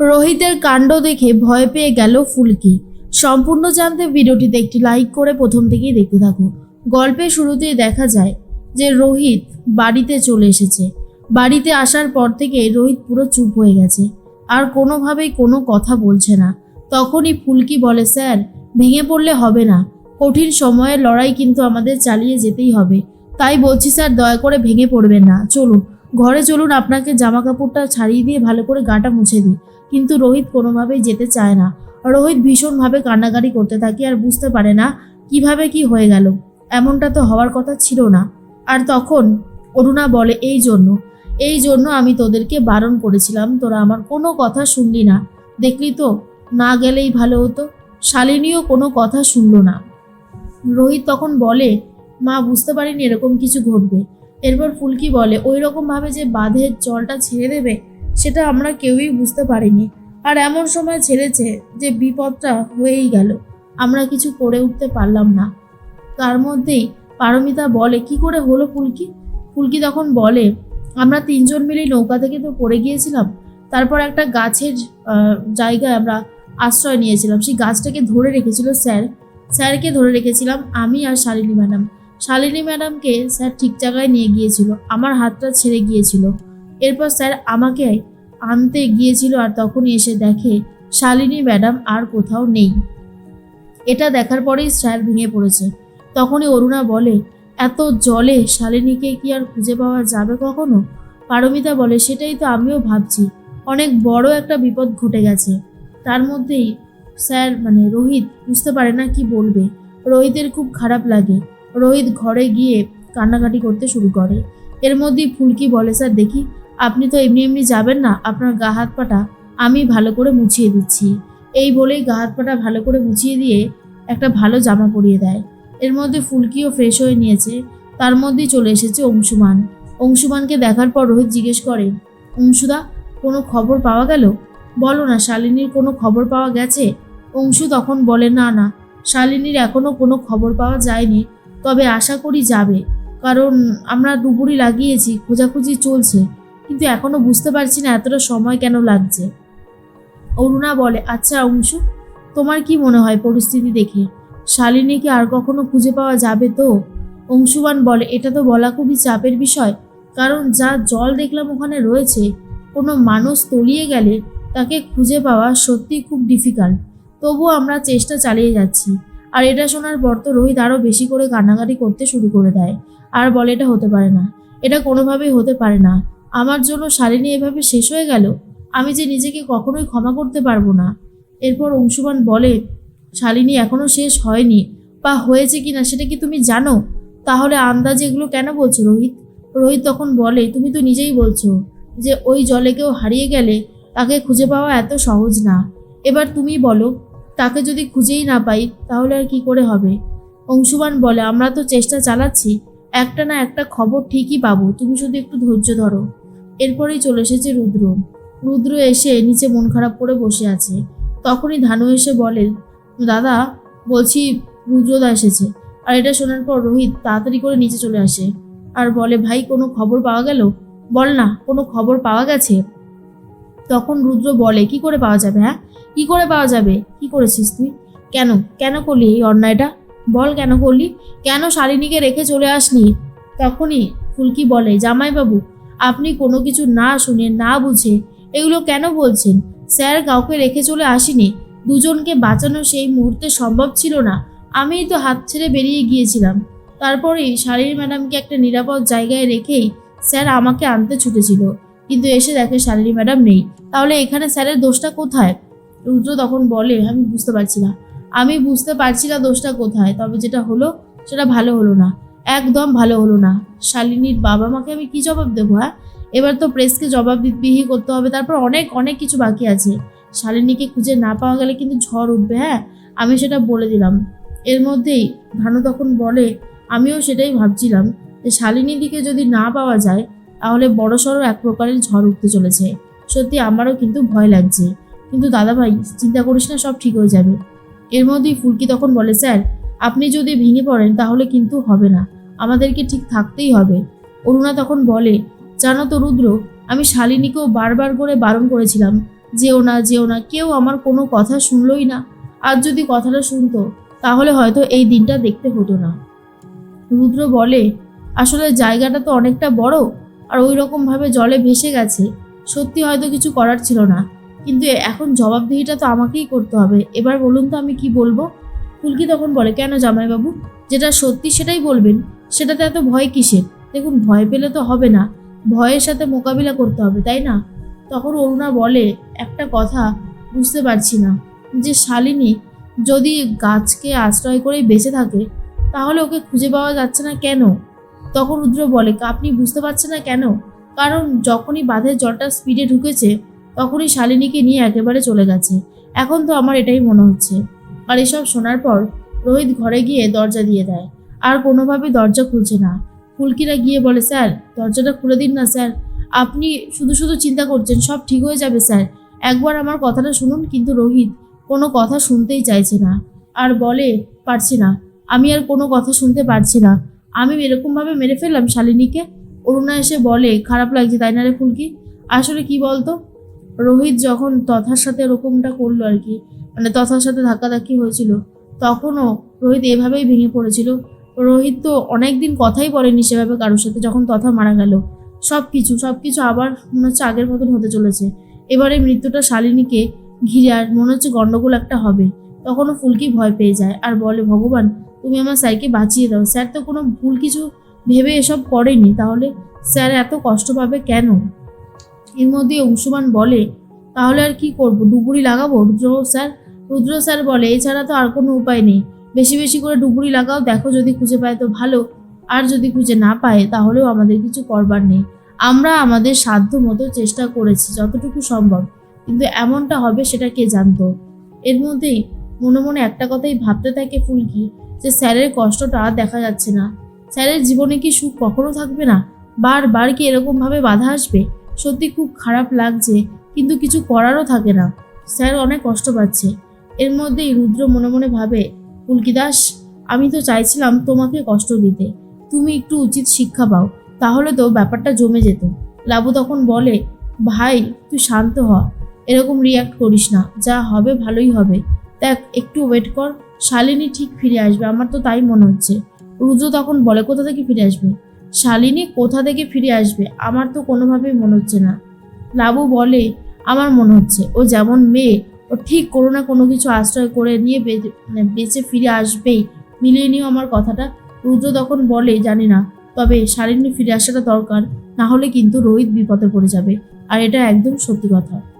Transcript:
রোহিতের কাণ্ড দেখে ভয় পেয়ে গেল ফুলকি। সম্পূর্ণ জানতে ভিডিওটিতে একটি লাইক করে প্রথম থেকেই দেখতে থাকো গল্পের শুরুতেই দেখা যায় যে রোহিত বাড়িতে চলে এসেছে। বাড়িতে আসার পর থেকে রোহিত পুরো চুপ হয়ে গেছে। আর কোনোভাবেই কোনো কথা বলছে না। তখনই ফুলকি বলে, স্যার, ভেঙে পড়লে হবে না। কঠিন সময়ের লড়াই কিন্তু আমাদের চালিয়ে যেতেই হবে। তাই বলছি, স্যার, দয়া করে ভেঙে পড়বেন না। চলুন ঘরে চলুন, আপনাকে জামা কাপড়টা ছাড়িয়ে দিয়ে ভালো করে গাটা মুছে দিই। কিন্তু রোহিত কোনোভাবেই যেতে চায় না। রোহিত ভীষণভাবে কান্নাকাটি করতে থাকে আর বুঝতে পারে না কীভাবে কি হয়ে গেল। এমনটা তো হওয়ার কথা ছিল না। আর তখন অরুণা বলে, এই জন্য এই জন্য আমি তোদেরকে বারণ করেছিলাম। তোরা আমার কোনো কথা শুনলি না। দেখলি তো, না গেলেই ভালো হতো। শালিনীও কোনো কথা শুনলো না। রোহিত তখন বলে, মা, বুঝতে পারিনি এরকম কিছু ঘটবে। এরপর ফুলকি বলে ওই রকমভাবে যে বাঁধের জলটা ছেড়ে দেবে, সেটা আমরা কেউই বুঝতে পারিনি। আর এমন সময় ছেড়েছে যে বিপদটা হয়েই গেল। আমরা কিছু করে উঠতে পারলাম না। তার মধ্যেই পারমিতা বলে, কি করে হলো ফুলকি? ফুলকি তখন বলে, আমরা তিনজন মিলেই নৌকা থেকে তো পড়ে গিয়েছিলাম। তারপর একটা গাছের জায়গায় আমরা আশ্রয় নিয়েছিলাম। সেই গাছটাকে ধরে রেখেছিল স্যার। স্যারকে ধরে রেখেছিলাম আমি আর শালিনী ম্যাডাম। শালিনী ম্যাডামকে স্যার ঠিক জায়গায় নিয়ে গিয়েছিল, আমার হাতটা ছেড়ে গিয়েছিল। এরপর স্যার আমাকে আনতে গিয়েছিল আর তখনই এসে দেখে শালিনী ম্যাডাম আর কোথাও নেই। এটা দেখার পরেই স্যার ভেঙে পড়েছে। তখনই অরুণা বলে, এত জলে শালিনীকে কি আর খুঁজে পাওয়া যাবে কখনো? পারমিতা বলে, সেটাই তো আমিও ভাবছি। অনেক বড় একটা বিপদ ঘটে গেছে। তার মধ্যেই স্যার মানে রোহিত বুঝতে পারে না কি বলবে। রোহিতের খুব খারাপ লাগে। রোহিত ঘরে গিয়ে কান্নাকাটি করতে শুরু করে। এর মধ্যেই ফুলকি বলে, স্যার, দেখি, আপনি তো এমনি এমনি যাবেন না, আপনার গা হাত পাটা আমি ভালো করে মুছিয়ে দিচ্ছি। এই বলেই গা হাত পাটা ভালো করে মুছিয়ে দিয়ে একটা ভালো জামা পরিয়ে দেয়। এর মধ্যে ফুলকিও ফ্রেশ হয়ে নিয়েছে। তার মধ্যেই চলে এসেছে অংশুমান। অংশুমানকে দেখার পর রোহিত জিজ্ঞেস করে, অংশুদা, কোনো খবর পাওয়া গেল? বলো না, শালিনীর কোনো খবর পাওয়া গেছে? অংশু তখন বলে, না না, শালিনীর এখনও কোনো খবর পাওয়া যায়নি। তবে আশা করি যাবে। কারণ আমরা ডুবুরি লাগিয়েছি, খোঁজাখুঁজি চলছে। কিন্তু এখনও বুঝতে পারছি না এতটা সময় কেন লাগছে। অরুণা বলে আচ্ছা অংশু, তোমার কি মনে হয় পরিস্থিতি দেখে? শালিনীকে আর কখনো খুঁজে পাওয়া যাবে তো? অংশুমান বলে, এটা তো বলা খুবই চাপের বিষয়। কারণ যা জল দেখলাম ওখানে রয়েছে, কোনো মানুষ তলিয়ে গেলে তাকে খুঁজে পাওয়া সত্যি খুব ডিফিকাল্ট তবুও আমরা চেষ্টা চালিয়ে যাচ্ছি। আর এটা শোনার পর তো রোহিত আরও বেশি করে কান্নাকাটি করতে শুরু করে দেয়। আর বলে এটা হতে পারে না। এটা কোনোভাবেই হতে পারে না। আমার জন্য শালিনী এভাবে শেষ হয়ে গেল? আমি যে নিজেকে কখনোই ক্ষমা করতে পারব না। এরপর অংশুমান বলে, শালিনী এখনও শেষ হয়নি। বা হয়েছে কি না সেটা কি তুমি জানো? তাহলে আন্দাজে এগুলো কেন বলছো রোহিত? রোহিত তখন বলে, তুমি তো নিজেই বলছো যে ওই জলে কেউ হারিয়ে গেলে তাকে খুঁজে পাওয়া এত সহজ না। এবার তুমি বলো তাকে যদি খুঁজেই না পাই, তাহলে আর কি করে হবে? অংশুমান বলে, আমরা তো চেষ্টা চালাচ্ছি। একটা না একটা খবর ঠিকই পাবো, তুমি শুধু একটু ধৈর্য ধরো। এরপরেই চলে এসেছে রুদ্র। রুদ্র এসে নিচে মন খারাপ করে বসে আছে। তখনই ধানু এসে বলে, দাদা, বলছি রুদ্রদা এসেছে। আর এটা শোনার পর রোহিত তাড়াতাড়ি করে নিচে চলে আসে। আর বলে, ভাই, কোনো খবর পাওয়া গেল? বল না, কোনো খবর পাওয়া গেছে? তখন রুদ্র বলে, কি করে পাওয়া যাবে হ্যাঁ? কি করে পাওয়া যাবে? কি করেছিস তুই? কেন? কেন করলি এই অন্যায়টা? বল কেন করলি? কেন শালিনীকে রেখে চলে আসনি তখনই ফুলকি বলে, জামাইবাবু, আপনি কোনো কিছু না শুনে, না বুঝে এগুলো কেন বলছেন? স্যার কাউকে রেখে চলে আসিনি। দুজনকে বাঁচানো সেই মুহূর্তে সম্ভব ছিল না। আমিই তো হাত ছেড়ে বেরিয়ে গিয়েছিলাম। তারপরেই শালিনী ম্যাডামকে একটা নিরাপদ জায়গায় রেখেই স্যার আমাকে আনতে ছুটেছিল। কিন্তু এসে দেখে শালিনী ম্যাডাম নেই। তাহলে এখানে স্যারের দোষটা কোথায়? রুদ্র তখন বলে, আমি বুঝতে পারছি না। আমি বুঝতে পারছি না দোষটা কোথায়, তবে যেটা হলো, সেটা ভালো হলো না। একদম ভালো হলো না। শালিনীর বাবা মাকে আমি কি জবাব দেবো হ্যাঁ এবার তো প্রেসকে জবাব দিবিহি করতে হবে, তারপর অনেক অনেক কিছু বাকি আছে। শালিনীকে খুঁজে না পাওয়া গেলে কিন্তু ঝড় উঠবে হ্যাঁ? আমি সেটা বলে দিলাম। এর মধ্যেই ভানু তখন বলে, আমিও সেটাই ভাবছিলাম যে শালিনী দিকে যদি না পাওয়া যায়, তাহলে বড়সড় এক প্রকারের ঝড় উঠতে চলেছে। সত্যি আমারও কিন্তু ভয় লাগছে। কিন্তু দাদাভাই, চিন্তা করিস না, সব ঠিক হয়ে যাবে। এর মধ্যেই ফুলকি তখন বলে, স্যার, আপনি যদি ভেঙে পড়েন, তাহলে কিন্তু হবে না। আমাদেরকে ঠিক থাকতেই হবে। অরুণা তখন বলে, জানো তো রুদ্র, আমি শালিনীকেও বারবার করে বারণ করেছিলাম, যেও না যেও না, কেউ আমার কোনো কথা শুনলই না। আর যদি কথাটা শুনতো, তাহলে হয়তো এই দিনটা দেখতে হতো না। রুদ্র বলে, আসলে জায়গাটা তো অনেকটা বড়, আর ওই রকমভাবে জলে ভেসে গেছে। সত্যি হয়তো কিছু করার ছিল না। কিন্তু এখন জবাবদিহিটা তো আমাকেই করতে হবে। এবার বলুন তো আমি কি বলব? ফুলকি তখন বলে, কেন জামাইবাবু? যেটা সত্যি সেটাই বলবেন। সেটাতে এত ভয় কিসের? দেখুন, ভয় পেলে তো হবে না। ভয়ের সাথে মোকাবিলা করতে হবে, তাই না? তখন অরুণা বলে, একটা কথা বুঝতে পারছি না। যে শালিনী যদি গাছকে আশ্রয় করেই বেঁচে থাকে, তাহলে ওকে খুঁজে পাওয়া যাচ্ছে না কেন? তখন রুদ্র বলে আপনি বুঝতে পারছেন না কেন? কারণ যখনই বাঁধের জলটা স্পিডে ঢুকেছে তখনই শালিনীকে নিয়ে একেবারে চলে গেছে। এখন তো আমার এটাই মনে হচ্ছে। আর এসব শোনার পর রোহিত ঘরে গিয়ে দরজা দিয়ে দেয়। আর কোনোভাবে দরজা খুলছে না। ফুলকিরা গিয়ে বলে, স্যার, দরজাটা খুলে দিন না, স্যার। আপনি শুধু শুধু চিন্তা করছেন, সব ঠিক হয়ে যাবে, স্যার। একবার আমার কথাটা শুনুন, কিন্তু রোহিত কোনো কথা শুনতেই চাইছে না। আর বলে, পারছি না। আমি আর কোনো কথা শুনতে পারছি না। আমি এরকমভাবে মেরে ফেললাম শালিনীকে? অরুণা এসে বলে, খারাপ লাগছে তাই না রে ফুলকি? আসলে কি বলতো? রোহিত যখন তথার সাথে এরকমটা করল আর কি মানে তথার সাথে ধাক্কাধাক্কি হয়েছিল, তখনও রোহিত এভাবেই ভেঙে পড়েছিল। রোহিত তো অনেক দিন কথাই বলেনি সেভাবে কারোর সাথে, যখন তথা মারা গেল। সব কিছু সব কিছু আবার মনে হচ্ছে আগের মতন হতে চলেছে। এবারে মৃত্যুটা শালিনীকে ঘিরে আর মনে হচ্ছে গন্ডগোল একটা হবে। তখনও ফুলকি ভয় পেয়ে যায় আর বলে, ভগবান, তুমি আমার স্যারকে বাঁচিয়ে দাও। স্যার তো কোনো ভুল কিছু ভেবে এসব করেনি। তাহলে স্যার এত কষ্ট পাবে কেন? এর মধ্যে অংশুমান বলে, তাহলে আর কি করব? ডুবুরি লাগাবো? রুদ্র স্যার রুদ্র স্যার বলে, এছাড়া তো আর কোনো উপায় নেই। বেশি বেশি করে ডুবুরি লাগাও, দেখো যদি খুঁজে পায় তো ভালো। আর যদি খুঁজে না পায়, তাহলেও আমাদের কিছু করবার নেই। আমরা আমাদের সাধ্য মতো চেষ্টা করেছি, যতটুকু সম্ভব। কিন্তু এমনটা হবে সেটা কে জানতো? এর মধ্যেই মনে মনে একটা কথাই ভাবতে থাকে ফুলকি, যে স্যারের কষ্টটা আর দেখা যাচ্ছে না। স্যারের জীবনে কি সুখ কখনো থাকবে না? বারবার কি এরকমভাবে বাধা আসবে? সত্যি খুব খারাপ লাগছে, কিন্তু কিছু করারও থাকে না। স্যার অনেক কষ্ট পাচ্ছে। এর মধ্যেই রুদ্র মনে মনে ভাবে ফুলকি দাস, আমি তো চাইছিলাম তোমাকে কষ্ট দিতে। তুমি একটু উচিত শিক্ষা পাও, তাহলে তো ব্যাপারটা জমে যেত। লাবু তখন বলে, ভাই, তুই শান্ত হ। এরকম রিয়াক্ট করিস না। যা হবে ভালোই হবে। দেখ, একটু ওয়েট কর, শালিনী ঠিক ফিরে আসবে, আমার তো তাই মনে হচ্ছে। রুদ্র তখন বলে, কোথা থেকে ফিরে আসবে? শালিনী কোথা থেকে ফিরে আসবে? আমার তো কোনোভাবেই মনে হচ্ছে না। লাবু বলে, আমার মনে হচ্ছে, ও যেমন মেয়ে, ও ঠিক কোনো না কোনো কিছু আশ্রয় করে নিয়ে বে- মানে বেঁচে ফিরে আসবেই। মিলিয়ে নিও আমার কথাটা। রুদ্র তখন বলে, জানি না, তবে শালিনী ফিরে আসাটা দরকার, না হলে কিন্তু রোহিত বিপদে পড়ে যাবে। আর এটা একদম সত্যি কথা।